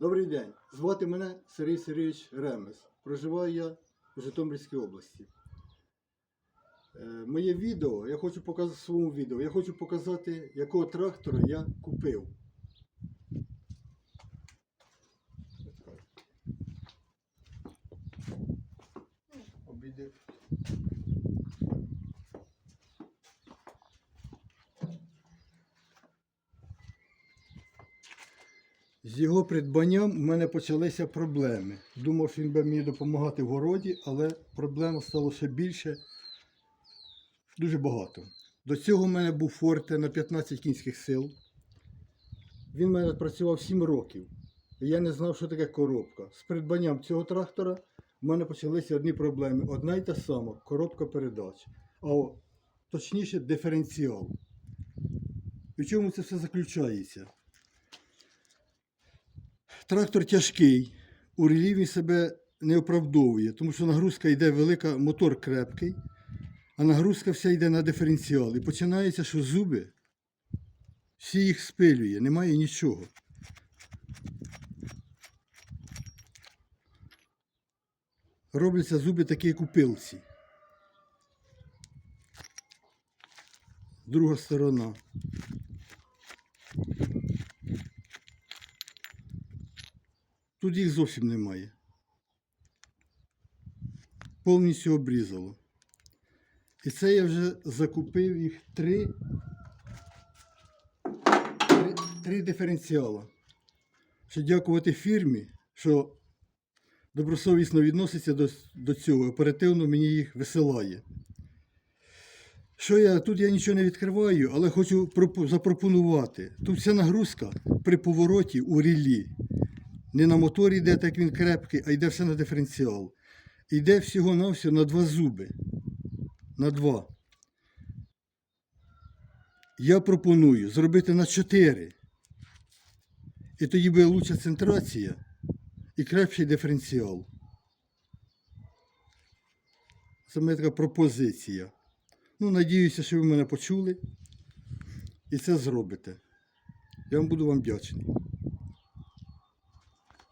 Добрий день. Звати мене Сергій Сергійович Ремес. Проживаю я у Житомирській області. Е, Моє відео, я хочу показати своєму відео, я хочу показати, якого трактора я купив. Обійди. З його придбанням у мене почалися проблеми. Думав, що він буде мені допомагати в городі, але проблем стало ще більше, дуже багато. До цього в мене був форте на 15 кінських сил. Він в мене працював 7 років. І я не знав, що таке коробка. З придбанням цього трактора в мене почалися одні проблеми. Одна й та сама коробка передач. А точніше диференціал. І в чому це все заключається? Трактор тяжкий, у релі себе не оправдовує, тому що нагрузка йде велика, мотор крепкий, а нагрузка вся йде на диференціал. І починається, що зуби всі їх спилює, немає нічого. Робляться зуби такі, як у пилці. Друга сторона. Тут їх зовсім немає. Повністю обрізало. І це я вже закупив їх три, три, три диференціала. Що дякувати фірмі, що добросовісно відноситься до, до цього, оперативно мені їх висилає. Що я тут я нічого не відкриваю, але хочу пропо- запропонувати. Тут вся нагрузка при повороті у рілі. Не на моторі йде, так він крепкий, а йде все на диференціал. Йде всього-навсього на два зуби. На два. Я пропоную зробити на чотири. І тоді буде лучша центрація і крепший диференціал. Це моя така пропозиція. Ну, надіюся, що ви мене почули і це зробите. Я вам буду вам вдячний.